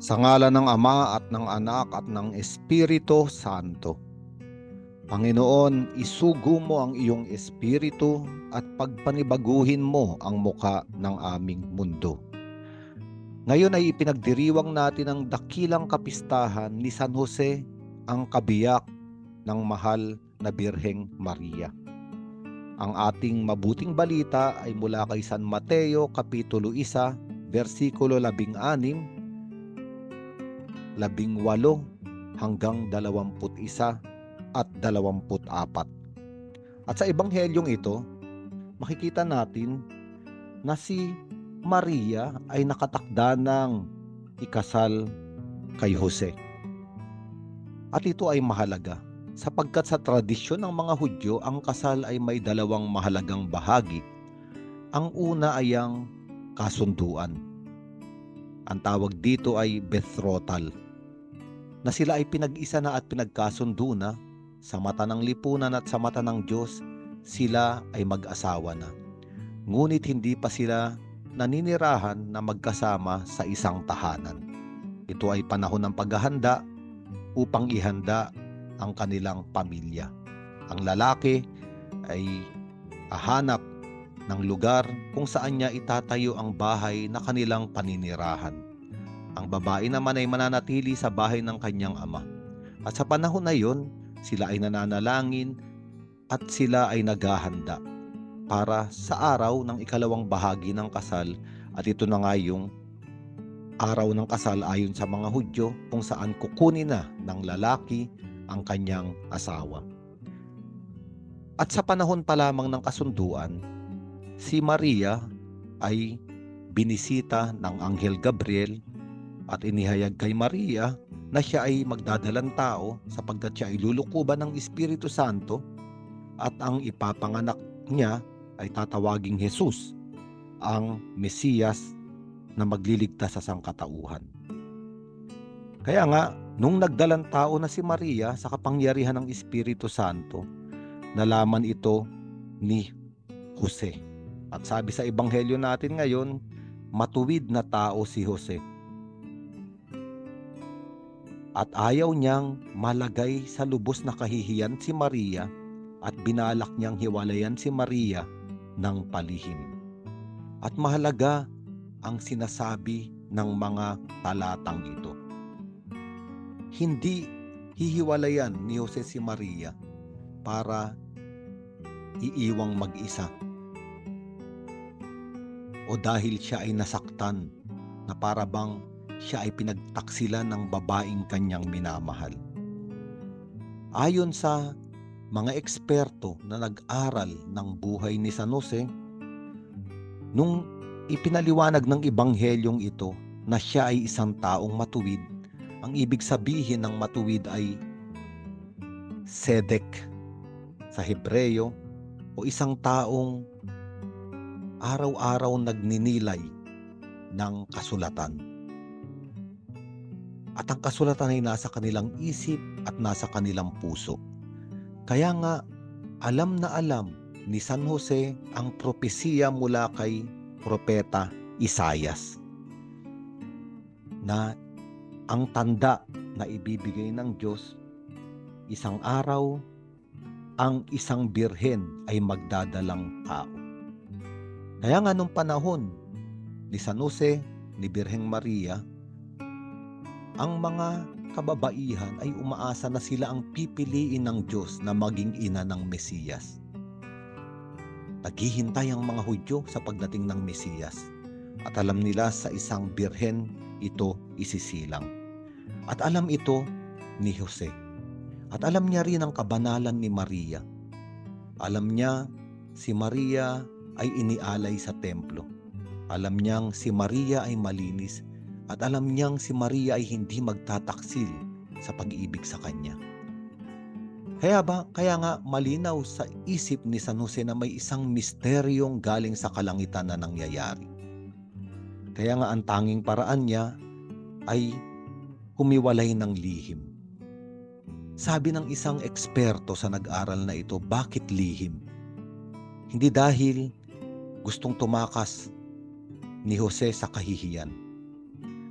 Sa ngala ng Ama at ng Anak at ng Espiritu Santo. Panginoon, isugo mo ang iyong espiritu at pagpanibaguhin mo ang muka ng aming mundo. Ngayon ay ipinagdiriwang natin ang dakilang kapistahan ni San Jose, ang kabiyak ng mahal na Birheng Maria. Ang ating mabuting balita ay mula kay San Mateo Kapitulo 1, versikulo 16, 18 hanggang 21 at 24. At sa ebanghelyong ito, makikita natin na si Maria ay nakatakda ng ikasal kay Jose. At ito ay mahalaga sapagkat sa tradisyon ng mga Hudyo, ang kasal ay may dalawang mahalagang bahagi. Ang una ay ang kasunduan. Ang tawag dito ay betrothal na sila ay pinag-isa na at pinagkasundo na sa mata ng lipunan at sa mata ng Diyos, sila ay mag-asawa na. Ngunit hindi pa sila naninirahan na magkasama sa isang tahanan. Ito ay panahon ng paghahanda upang ihanda ang kanilang pamilya. Ang lalaki ay hahanap ng lugar kung saan niya itatayo ang bahay na kanilang paninirahan. Ang babae naman ay mananatili sa bahay ng kanyang ama. At sa panahon na iyon, sila ay nananalangin at sila ay naghahanda para sa araw ng ikalawang bahagi ng kasal at ito na nga yung araw ng kasal ayon sa mga Hudyo kung saan kukunin na ng lalaki ang kanyang asawa. At sa panahon pa lamang ng kasunduan, si Maria ay binisita ng Anghel Gabriel at inihayag kay Maria na siya ay magdadalang tao sapagkat siya ay lulukuban ng Espiritu Santo at ang ipapanganak niya ay tatawaging Jesus, ang Mesiyas na magliligtas sa sangkatauhan. Kaya nga, nung nagdalang tao na si Maria sa kapangyarihan ng Espiritu Santo, nalaman ito ni Jose. At sabi sa ebanghelyo natin ngayon, matuwid na tao si Jose at ayaw niyang malagay sa lubos na kahihiyan si Maria at binalak niyang hiwalayan si Maria ng palihim. At mahalaga ang sinasabi ng mga talatang ito. Hindi hihiwalayan ni Jose si Maria para iiwang mag-isa o dahil siya ay nasaktan na para bang siya ay pinagtaksilan ng babaeng kanyang minamahal. Ayon sa mga eksperto na nag-aral ng buhay ni San Jose, nung ipinaliwanag ng ibanghelyong ito na siya ay isang taong matuwid, ang ibig sabihin ng matuwid ay sedek sa Hebreyo o isang taong araw-araw nagninilay ng kasulatan at ang kasulatan ay nasa kanilang isip at nasa kanilang puso. Kaya nga, alam na alam ni San Jose ang propesiya mula kay Propeta Isayas na ang tanda na ibibigay ng Diyos isang araw ang isang birhen ay magdadalang tao. Kaya nga nung panahon ni San Jose, ni Birheng Maria, ang mga kababaihan ay umaasa na sila ang pipiliin ng Diyos na maging ina ng Mesiyas. Naghihintay ang mga Hudyo sa pagdating ng Mesiyas at alam nila sa isang birhen ito isisilang. At alam ito ni Jose. At alam niya rin ang kabanalan ni Maria. Alam niya si Maria ay inialay sa templo. Alam niyang si Maria ay malinis at alam niyang si Maria ay hindi magtataksil sa pag-ibig sa kanya. Kaya ba, kaya nga malinaw sa isip ni San Jose na may isang misteryong galing sa kalangitan na nangyayari. Kaya nga ang tanging paraan niya ay humiwalay ng lihim. Sabi ng isang eksperto sa nag-aral na ito, bakit lihim? Hindi dahil gustong tumakas ni Jose sa kahihiyan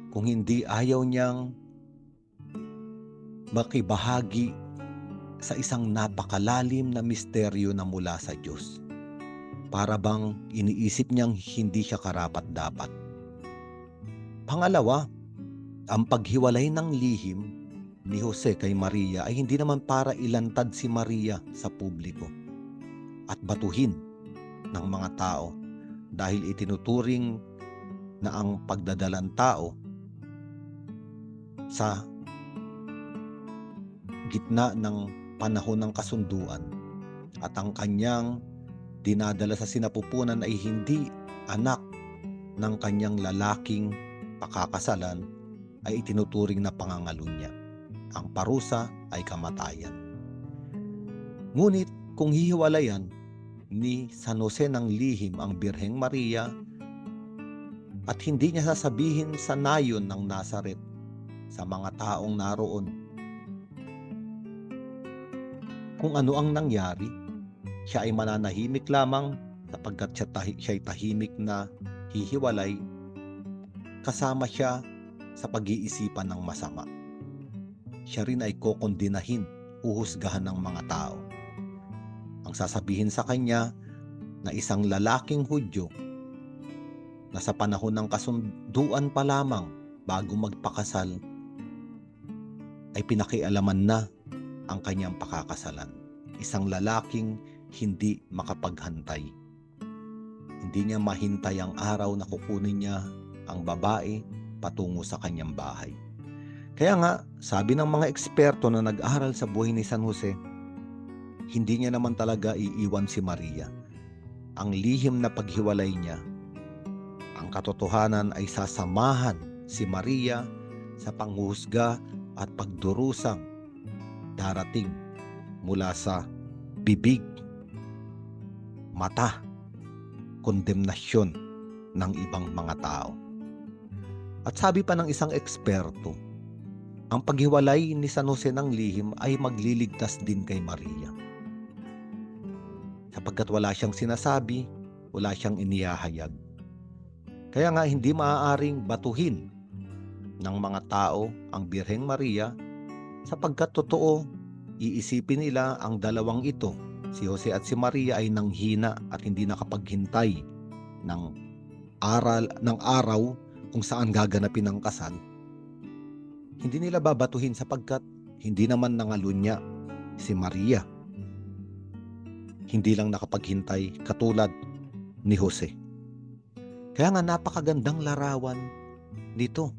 kung hindi ayaw niyang makibahagi sa isang napakalalim na misteryo na mula sa Diyos. Para bang iniisip niyang hindi siya karapat dapat. Pangalawa, ang paghiwalay ng lihim ni Jose kay Maria ay hindi naman para ilantad si Maria sa publiko at batuhin ng mga tao dahil itinuturing na ang pagdadalang tao sa gitna ng panahon ng kasunduan at ang kanyang dinadala sa sinapupunan ay hindi anak ng kanyang lalaking pakakasalan ay itinuturing na pangangalunya. Ang parusa ay kamatayan. Ngunit kung hihiwalayan ni San Jose ng lihim ang Birheng Maria at hindi niya sasabihin sa nayon ng Nazaret sa mga taong naroon kung ano ang nangyari, siya ay mananahimik lamang sapagkat siya, tahi, siya ay tahimik na hihiwalay kasama siya sa pag-iisipan ng masama. Siya rin ay kokondinahin, uhusgahan ng mga tao. Ang sasabihin sa kanya na isang lalaking Hudyo na sa panahon ng kasunduan pa lamang bago magpakasal ay pinakialaman na ang kanyang pakakasalan. Isang lalaking hindi makapaghantay. Hindi niya mahintay ang araw na kukunin niya ang babae patungo sa kanyang bahay. Kaya nga, sabi ng mga eksperto na nag-aral sa buhay ni San Jose, hindi niya naman talaga iiwan si Maria. Ang lihim na paghiwalay niya, ang katotohanan ay sasamahan si Maria sa panghuhusga at pagdurusang darating mula sa bibig, mata, kondemnasyon ng ibang mga tao. At sabi pa ng isang eksperto, ang paghiwalay ni San Jose ng lihim ay magliligtas din kay Maria. Sapagkat wala siyang sinasabi, wala siyang inihahayag. Kaya nga hindi maaaring batuhin ng mga tao ang Birheng Maria sapagkat totoo iisipin nila ang dalawang ito, si Jose at si Maria ay nanghina at hindi nakapaghintay ng aral ng araw kung saan gaganapin ang kasal. Hindi nila babatuhin sapagkat hindi naman nangalunya si Maria. Hindi lang nakapaghintay katulad ni Jose. Kaya nga napakagandang larawan dito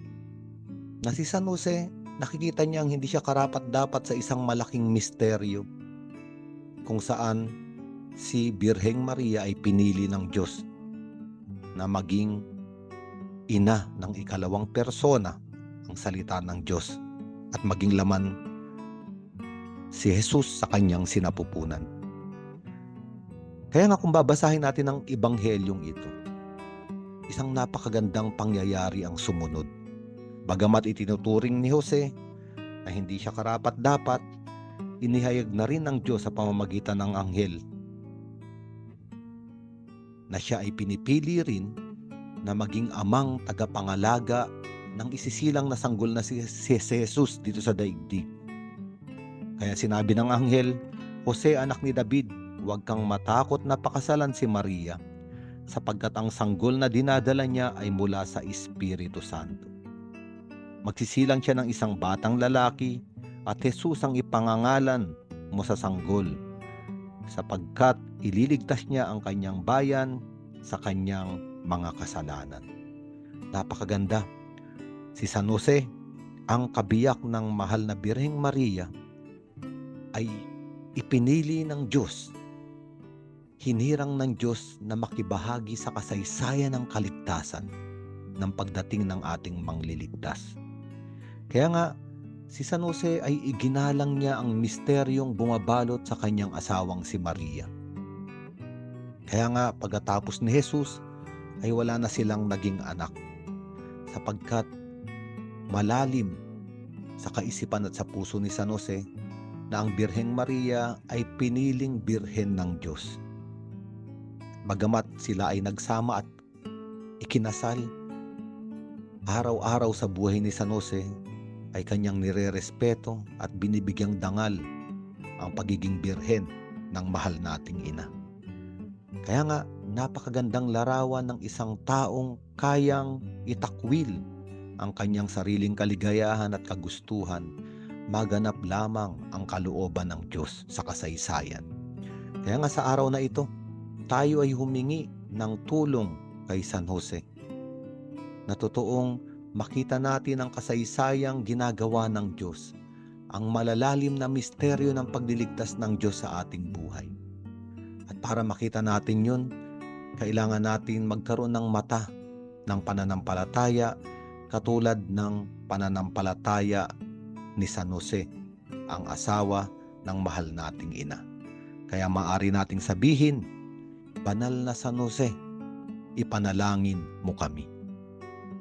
na si San Jose nakikita niyang hindi siya karapat dapat sa isang malaking misteryo kung saan si Birheng Maria ay pinili ng Diyos na maging ina ng ikalawang persona ang salita ng Diyos at maging laman si Jesus sa kanyang sinapupunan. Kaya nga kung babasahin natin ang ibanghelyong ito, isang napakagandang pangyayari ang sumunod. Bagamat itinuturing ni Jose na hindi siya karapat dapat, inihayag na rin ng Diyos sa pamamagitan ng anghel na siya ay pinipili rin na maging amang tagapangalaga ng isisilang na sanggol na si, si Jesus dito sa daigdig. Kaya sinabi ng anghel, Jose anak ni David, huwag kang matakot na pakasalan si Maria sapagkat ang sanggol na dinadala niya ay mula sa Espiritu Santo. Magsisilang siya ng isang batang lalaki at Jesus ang ipangangalan mo sa sanggol sapagkat ililigtas niya ang kanyang bayan sa kanyang mga kasalanan. Napakaganda. Si San Jose, ang kabiyak ng mahal na Birheng Maria, ay ipinili ng Diyos. Hinirang ng Diyos na makibahagi sa kasaysayan ng kaligtasan ng pagdating ng ating mangliligtas. Kaya nga, si San Jose ay iginalang niya ang misteryong bumabalot sa kanyang asawang si Maria. Kaya nga pagkatapos ni Jesus ay wala na silang naging anak sapagkat malalim sa kaisipan at sa puso ni San Jose na ang Birheng Maria ay piniling birhen ng Diyos. Bagamat sila ay nagsama at ikinasal, araw-araw sa buhay ni San Jose ay kanyang nirerespeto at binibigyang dangal ang pagiging birhen ng mahal nating ina. Kaya nga, napakagandang larawan ng isang taong kayang itakwil ang kanyang sariling kaligayahan at kagustuhan, maganap lamang ang kalooban ng Diyos sa kasaysayan. Kaya nga sa araw na ito, tayo ay humingi ng tulong kay San Jose na totoong makita natin ang kasaysayang ginagawa ng Diyos, ang malalalim na misteryo ng pagliligtas ng Diyos sa ating buhay. At para makita natin yun, kailangan natin magkaroon ng mata ng pananampalataya katulad ng pananampalataya ni San Jose, ang asawa ng mahal nating ina. Kaya maari nating sabihin, Banal na San Jose, ipanalangin mo kami.